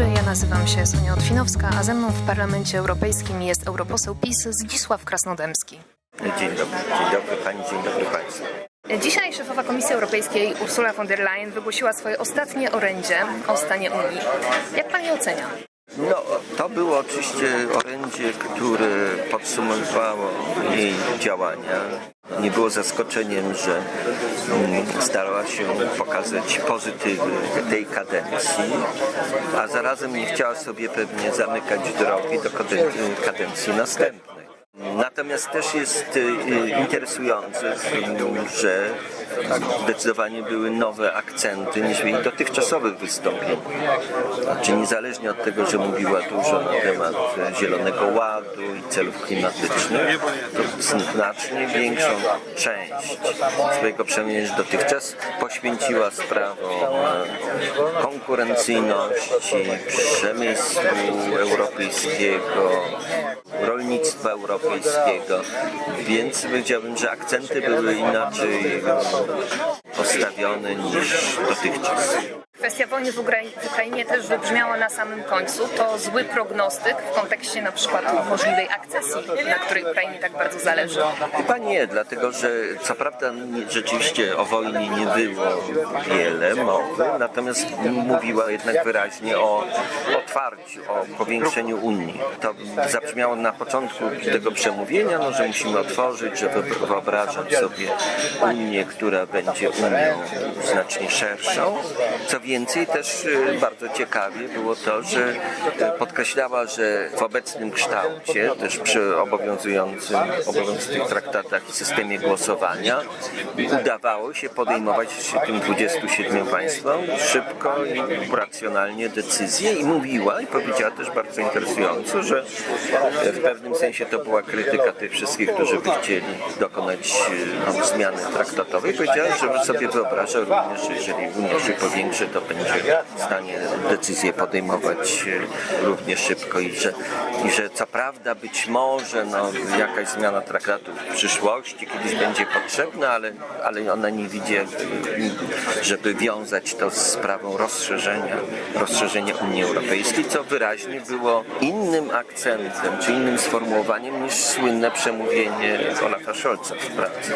dobry, ja nazywam się Sonia Otwinowska, a ze mną w Parlamencie Europejskim jest europoseł PiS Zdzisław Krasnodębski. Dzień dobry, dzień dobry pani, dzień dobry państwu. Dzisiaj szefowa Komisji Europejskiej Ursula von der Leyen wygłosiła swoje ostatnie orędzie o stanie Unii. Jak pani ocenia? No, to było oczywiście orędzie, które podsumowywało jej działania. Nie było zaskoczeniem, że mm, starała się pokazać pozytywy tej kadencji, a zarazem nie chciała sobie pewnie zamykać drogi do kaden- kadencji następnej. Natomiast też jest y, interesujące, że zdecydowanie były nowe akcenty niż w jej dotychczasowych wystąpieniach. Znaczy niezależnie od tego, że mówiła dużo na temat Zielonego Ładu i celów klimatycznych, to znacznie większą część swojego przemówienia niż dotychczas poświęciła sprawom e, konkurencyjności, przemysłu europejskiego, rolnictwa europejskiego, więc powiedziałbym, że akcenty były inaczej postawione niż dotychczas. Kwestia wojny w w Ukrainie też wybrzmiała na samym końcu. To zły prognostyk w kontekście na przykład możliwej akcesji, na której Ukrainie tak bardzo zależy. Chyba nie, dlatego że co prawda rzeczywiście o wojnie nie było wiele mowy, natomiast mówiła jednak wyraźnie o otwarciu, o powiększeniu Unii. To zabrzmiało na początku tego przemówienia, no, że musimy otworzyć, że wy- wyobrażam sobie Unię, która będzie Unią znacznie szerszą. Co więcej, też y, bardzo ciekawie było to, że y, podkreślała, że w obecnym kształcie, też przy obowiązującym, obowiązujących traktatach i systemie głosowania, udawało się podejmować tym 27 państwom szybko i racjonalnie decyzje i mówiła i powiedziała też bardzo interesująco, że w pewnym sensie to była krytyka tych wszystkich, którzy by chcieli dokonać y, no, zmiany traktatowej. Powiedziała, że sobie wyobraża również, że jeżeli Unia się powiększy, to będzie w stanie decyzje podejmować y, równie szybko i że, i że co prawda być może no, jakaś zmiana traktatu w przyszłości kiedyś będzie potrzebna, ale, ale ona nie widzi, y, żeby wiązać to z sprawą rozszerzenia, rozszerzenia Unii Europejskiej, co wyraźnie było innym akcentem czy innym sformułowaniem niż słynne przemówienie Olafa Scholza w pracy.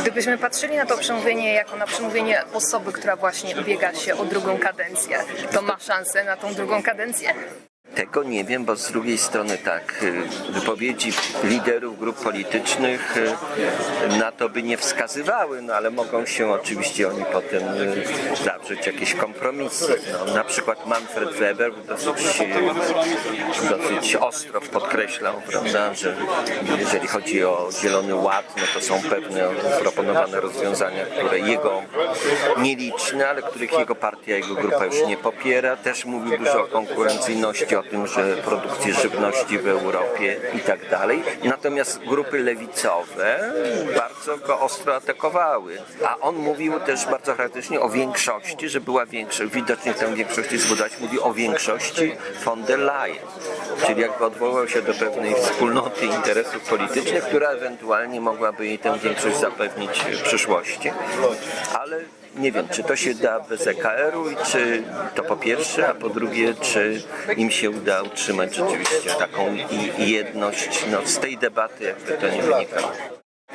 Gdybyśmy patrzyli na to przemówienie jako na przemówienie osoby, która właśnie ubiega się o drugą kadencję, to ma szansę na tą drugą kadencję? Tego nie wiem, bo z drugiej strony tak, y, wypowiedzi liderów grup politycznych y, na to by nie wskazywały, no ale mogą się oczywiście oni potem y, zawrzeć jakieś kompromisy. No, na przykład Manfred Weber dosyć, dosyć ostro podkreślał, prawda, że jeżeli chodzi o Zielony Ład, no to są pewne proponowane rozwiązania, które jego nieliczne, ale których jego partia, jego grupa już nie popiera. Też mówił dużo o konkurencyjności, o tym, że produkcję żywności w Europie i tak dalej. Natomiast grupy lewicowe bardzo go ostro atakowały. A on mówił też bardzo charakterystycznie o większości, że była większość, widocznie tę większość zbudować, mówi o większości von der Leyen. Czyli jakby odwołał się do pewnej wspólnoty interesów politycznych, która ewentualnie mogłaby jej tę większość zapewnić w przyszłości. Ale nie wiem, czy to się da bez EKR-u i czy to po pierwsze, a po drugie, czy im się uda utrzymać rzeczywiście taką jedność no, z tej debaty, jakby to nie wynikało.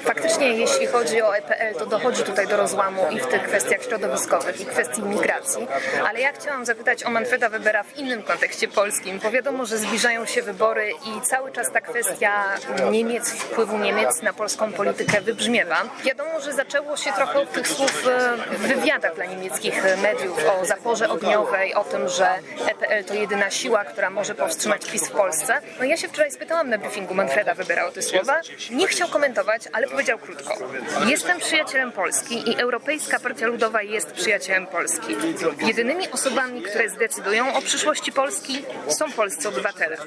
Faktycznie, jeśli chodzi o EPL, to dochodzi tutaj do rozłamu i w tych kwestiach środowiskowych, i kwestii migracji. Ale ja chciałam zapytać o Manfreda Webera w innym kontekście polskim, bo wiadomo, że zbliżają się wybory i cały czas ta kwestia Niemiec, wpływu Niemiec na polską politykę wybrzmiewa. Wiadomo, że zaczęło się trochę od tych słów e, w wywiadach dla niemieckich mediów o zaporze ogniowej, o tym, że EPL to jedyna siła, która może powstrzymać PiS w Polsce. No ja się wczoraj spytałam na briefingu Manfreda Webera o te słowa. Nie chciał komentować, ale powiedział krótko. Jestem przyjacielem Polski i Europejska Partia Ludowa jest przyjacielem Polski. Jedynymi osobami, które zdecydują o przyszłości Polski są polscy obywatele.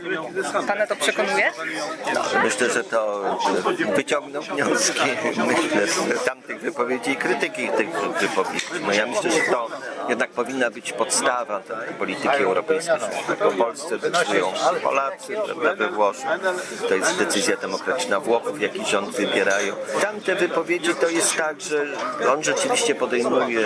Pana to przekonuje? Myślę, że to wyciągnął wnioski myślę, z tamtych wypowiedzi i krytyki tych wypowiedzi. No ja myślę, że to jednak powinna być podstawa polityki europejskiej. że Tak o Polsce decydują Polacy, we Włoszech. To jest decyzja demokratyczna Włochów, jaki rząd wybierają. Tamte wypowiedzi to jest tak, że on rzeczywiście podejmuje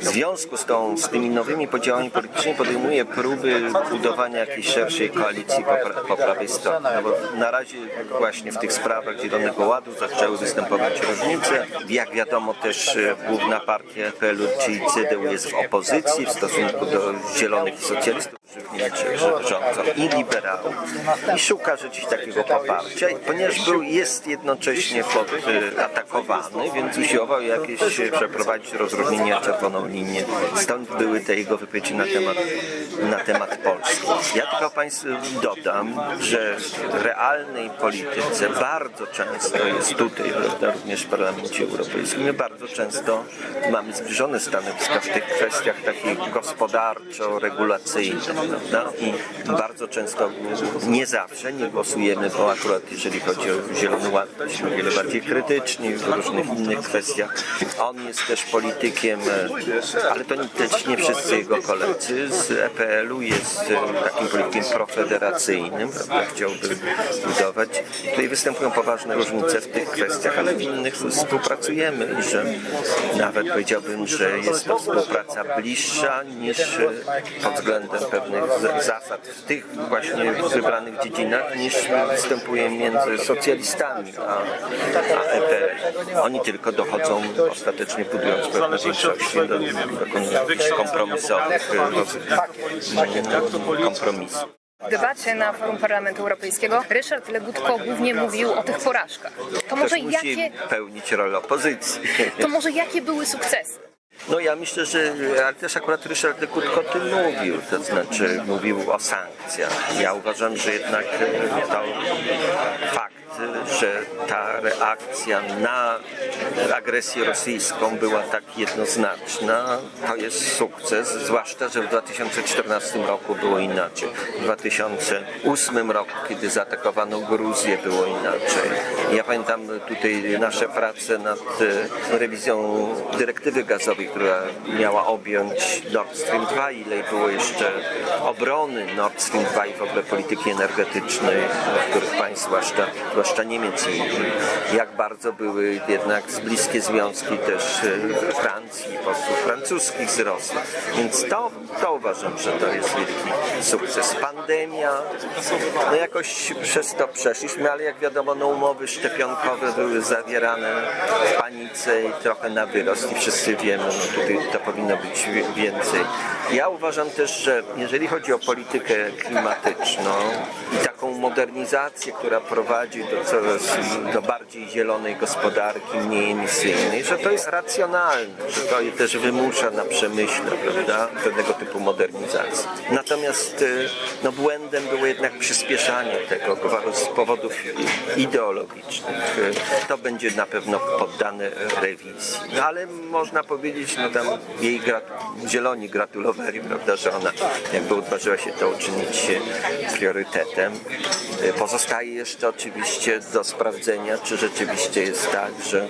w związku z, tą, z tymi nowymi podziałami politycznymi podejmuje próby budowania jakiejś szerszej koalicji po, po prawej stronie. No bo na razie właśnie w tych sprawach Zielonego Ładu zaczęły występować różnice. Jak wiadomo też e, główna partia PLU, czyli CDU jest w opozycji w stosunku do Zielonych Socjalistów, Niemczech rządzą i liberałów i szuka rzeczywiście takiego poparcia, ponieważ był, jest jednocześnie atakowany, więc usiłował jakieś e, przeprowadzić rozróżnienie czerwoną linię. Stąd były te jego wypowiedzi na temat, na temat Polski. Ja tylko Państwu dodam, że w realnej polityce bardzo często jest tutaj, prawda, również w Parlamencie Europejskim, my bardzo często mamy zbliżone stanowiska w tych kwestiach takich gospodarczo-regulacyjnych, prawda? I bardzo często, nie zawsze, nie głosujemy, bo akurat jeżeli chodzi o Zielony Ład, o wiele bardziej krytyczni w różnych innych kwestiach. On jest też politykiem, e, ale to też nie wszyscy jego koledzy z EPL-u jest e, takim politykiem profederacyjnym, prawda? chciałby budować. Tutaj występują poważne różnice w tych kwestiach, ale w innych współpracujemy i że nawet powiedziałbym, że jest to współpraca bliższa niż e, pod względem pewnych z- zasad w tych właśnie wybranych dziedzinach niż występuje między socjalistami a, a EPL. Oni tylko dochodzą ostatecznie budując pewne większości do dokonują kompromisowych mm, kompromisów. W debacie na forum Parlamentu Europejskiego Ryszard Legutko głównie mówił o tych porażkach. To może Ktoś musi jakie, pełnić rolę opozycji. to może jakie były sukcesy? No ja myślę, że ale też akurat Ryszard Lekutko o tym mówił, to znaczy mówił o sankcjach. Ja uważam, że jednak e, to fakt, że ta reakcja na agresję rosyjską była tak jednoznaczna, to jest sukces, zwłaszcza, że w 2014 roku było inaczej. W 2008 roku, kiedy zaatakowano Gruzję, było inaczej. Ja pamiętam tutaj nasze prace nad e, rewizją dyrektywy gazowej, która miała objąć Nord Stream 2, ile było jeszcze obrony Nord Stream 2 i w ogóle polityki energetycznej niektórych państw, zwłaszcza, zwłaszcza Niemiec i i jak bardzo były jednak bliskie związki też e, Francji posłów francuskich z Rosją. Więc to, to uważam, że to jest wielki sukces. Pandemia, no jakoś przez to przeszliśmy, ale jak wiadomo, no umowy szczepionkowe były zawierane w panice i trochę na wyrost i wszyscy wiemy, tutaj to powinno być więcej. Ja uważam też, że jeżeli chodzi o politykę klimatyczną taką modernizację, która prowadzi do coraz do bardziej zielonej gospodarki, mniej emisyjnej, że to jest racjonalne, że to też wymusza na przemyśle, prawda, pewnego typu modernizacji. Natomiast y, no, błędem było jednak przyspieszanie tego z powodów ideologicznych. Y, To będzie na pewno poddane rewizji. No, ale można powiedzieć, no tam jej grat- zieloni gratulowali, prawda, że ona jakby odważyła się to uczynić e, priorytetem. E, Pozostaje jeszcze oczywiście do sprawdzenia, czy rzeczywiście jest tak, że,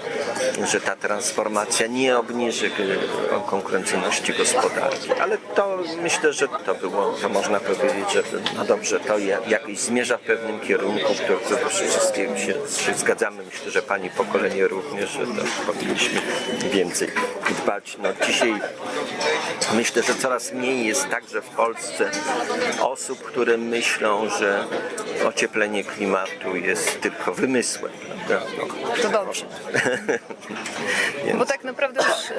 że ta transformacja nie obniży e, konkurencyjności gospodarki. Ale to myślę, że to było, to można powiedzieć, że no dobrze, to ja- jakoś zmierza w pewnym kierunku, który co wszystkiego się, się zgadzamy. Myślę, że pani pokolenie również, że to powinniśmy więcej dbać. No dzisiaj Myślę, że coraz mniej jest także w Polsce osób, które myślą, że ocieplenie klimatu jest tylko wymysłem. prawda? To dobrze. Bo tak naprawdę już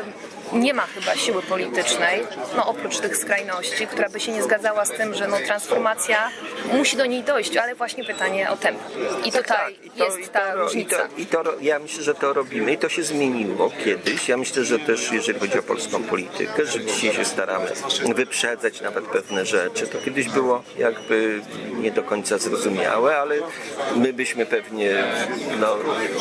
nie ma chyba siły politycznej, no oprócz tych skrajności, która by się nie zgadzała z tym, że no, transformacja musi do niej dojść, ale właśnie pytanie o tempo. I tutaj Tak, i to- jest i ta to, różnica. I to, i to, ja myślę, że to robimy i to się zmieniło kiedyś. Ja myślę, że też jeżeli chodzi o polską politykę, że dzisiaj się staramy wyprzedzać nawet pewne rzeczy. To kiedyś było jakby nie do końca zrozumiałe, ale my byśmy pewnie no,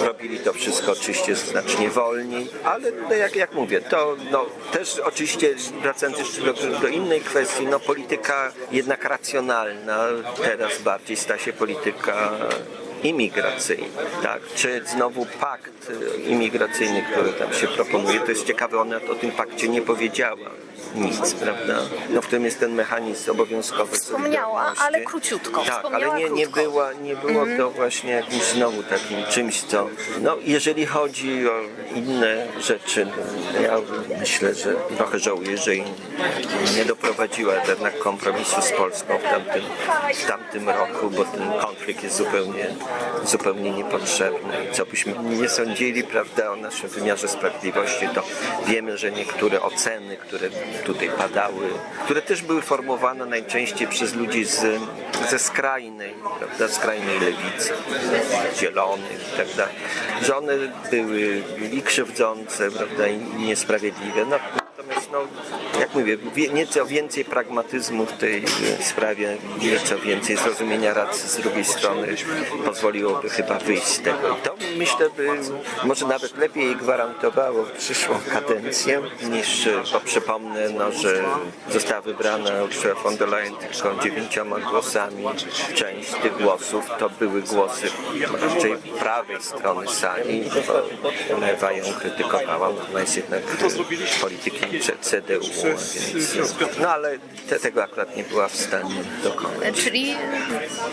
robili to wszystko oczywiście znacznie wolniej, ale no, jak, jak mówię, to no, też oczywiście wracając jeszcze do, do innej kwestii, no polityka jednak racjonalna teraz bardziej sta się polityka imigracyjny, tak? Czy znowu pakt imigracyjny, który tam się proponuje, to jest ciekawe, ona o tym pakcie nie powiedziała. Nic, prawda? No w tym jest ten mechanizm obowiązkowy. Wspomniała, ale króciutko. Tak, Wspomniała ale nie, nie, krótko. była, nie było to właśnie jakimś znowu takim czymś, co... No jeżeli chodzi o inne rzeczy, no, ja myślę, że trochę żałuję, że nie doprowadziła jednak kompromisu z Polską w tamtym, w tamtym roku, bo ten konflikt jest zupełnie, zupełnie niepotrzebny. Co byśmy nie sądzili, prawda, o naszym wymiarze sprawiedliwości, to wiemy, że niektóre oceny, które tutaj padały, które też były formowane najczęściej przez ludzi z, ze skrajnej, prawda, skrajnej lewicy, zielonych i tak dalej, że one były i krzywdzące, prawda, i niesprawiedliwe. No, Natomiast, no, jak mówię, nieco więcej pragmatyzmu w tej e, sprawie, nieco więcej zrozumienia racji z drugiej strony pozwoliłoby chyba wyjść z tego. I to myślę by może nawet lepiej gwarantowało przyszłą kadencję niż, bo przypomnę, no, że została wybrana Ursula von der Leyen tylko dziewięcioma głosami. Część tych głosów to były głosy raczej prawej strony sali, bo lewa ją krytykowała, ona jest jednak politykiem CDU, więc, no ale te, tego akurat nie była w stanie dokonać. Czyli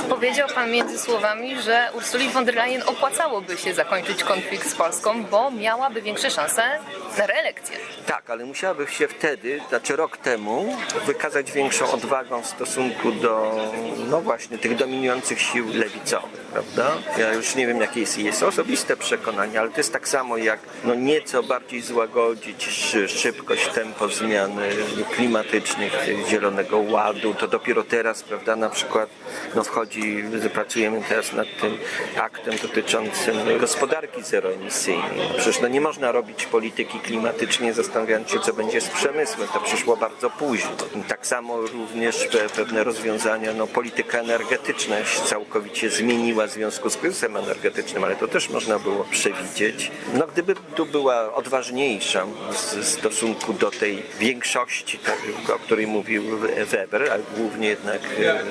powiedział Pan między słowami, że Ursuli von der Leyen opłacałoby się zakończyć konflikt z Polską, bo miałaby większe szanse na reelekcję. Tak, ale musiałaby się wtedy, znaczy rok temu, wykazać większą odwagą w stosunku do, no właśnie, tych dominujących sił lewicowych, prawda? Ja już nie wiem, jakie jest osobiste przekonanie, ale to jest tak samo jak no nieco bardziej złagodzić szy- szybkość, tempo zmiany klimatycznych, Zielonego Ładu. To dopiero teraz, prawda, na przykład no wchodzi, pracujemy teraz nad tym aktem dotyczącym gospodarki zeroemisyjnej. No Przecież no nie można robić polityki klimatycznej zastanawiając się, co będzie z przemysłem. To przyszło bardzo późno. Tak samo również pe- pewne rozwiązania, no polityka energetyczna się całkowicie zmieniła w związku z kryzysem energetycznym, ale to też można było przewidzieć. No gdyby tu była odważniejsza w stosunku do tej większości, tak, o której mówił Weber, ale głównie jednak e,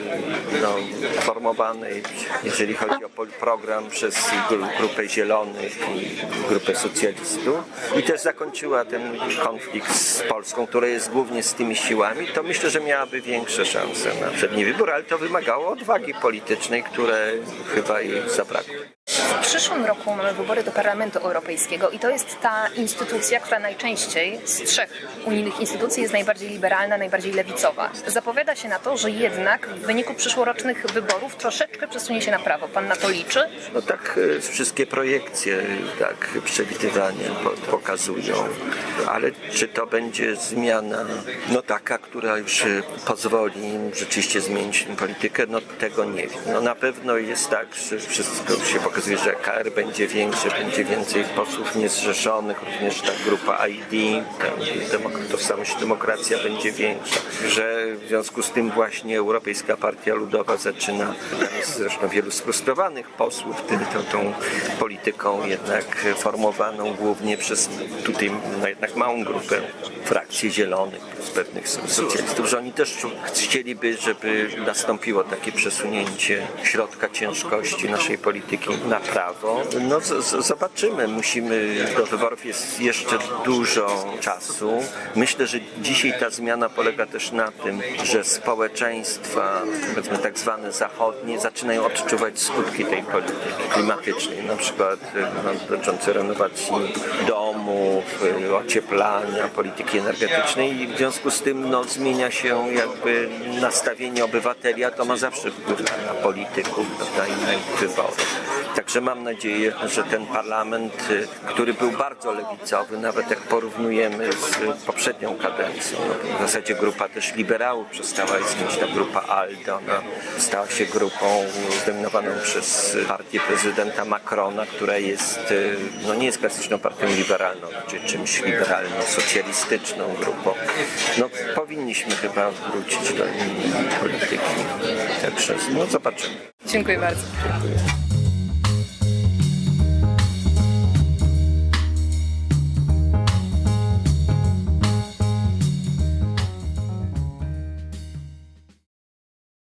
no, formowanej, jeżeli chodzi o program przez gru- grupę Zielonych i grupę socjalistów i też zakończyła ten konflikt z Polską, która jest głównie z tymi siłami, to myślę, że miałaby większe szanse na przedni wybór, ale to wymagało odwagi politycznej, które chyba jej zabrakło. W przyszłym roku mamy wybory do Parlamentu Europejskiego i to jest ta instytucja, która najczęściej z trzech unijnych instytucji jest najbardziej liberalna, najbardziej lewicowa. Zapowiada się na to, że jednak w wyniku przyszłorocznych wyborów troszeczkę przesunie się na prawo. Pan na to liczy? No tak e, wszystkie projekcje, tak przewidywania po- pokazują, ale czy to będzie zmiana no taka, która już e, pozwoli im rzeczywiście zmienić politykę, no tego nie wiem. No na pewno jest tak, że wszystko się pokazuje, że KR będzie większy, będzie więcej posłów niezrzeszonych, również ta grupa ID, tożsamość demokracja będzie większa, że w związku z tym właśnie Europejska Partia Ludowa zaczyna, zresztą wielu sfrustrowanych posłów tym, tą, tą polityką jednak formowaną głównie przez tutaj no jednak małą grupę frakcji zielonych, z pewnych socjalistów, że oni też chcieliby, żeby nastąpiło takie przesunięcie środka ciężkości naszej polityki na prawo. No zobaczymy, musimy, do wyborów jest jeszcze dużo czasu. Myślę, że dzisiaj ta zmiana polega też na tym, że społeczeństwa, powiedzmy tak zwane zachodnie, zaczynają odczuwać skutki tej polityki klimatycznej, na przykład no, dotyczące renowacji domów, y, ocieplania, polityki energetycznej i w związku z tym no, zmienia się jakby nastawienie obywateli, a to ma zawsze wpływ na polityków, prawda, i na ich. Także mam nadzieję, że ten parlament, y, który był bardzo lewicowy, nawet jak porównujemy z poprzednią kadencją, no, w zasadzie grupa też liberałów przestała istnieć, ta grupa ALDE, ona stała się grupą zdominowaną przez partię prezydenta Macrona, która jest, y, no nie jest klasyczną partią liberalną, czy czymś liberalno-socjalistyczną grupą. No powinniśmy chyba wrócić do polityki. Także no zobaczymy. Dziękuję bardzo.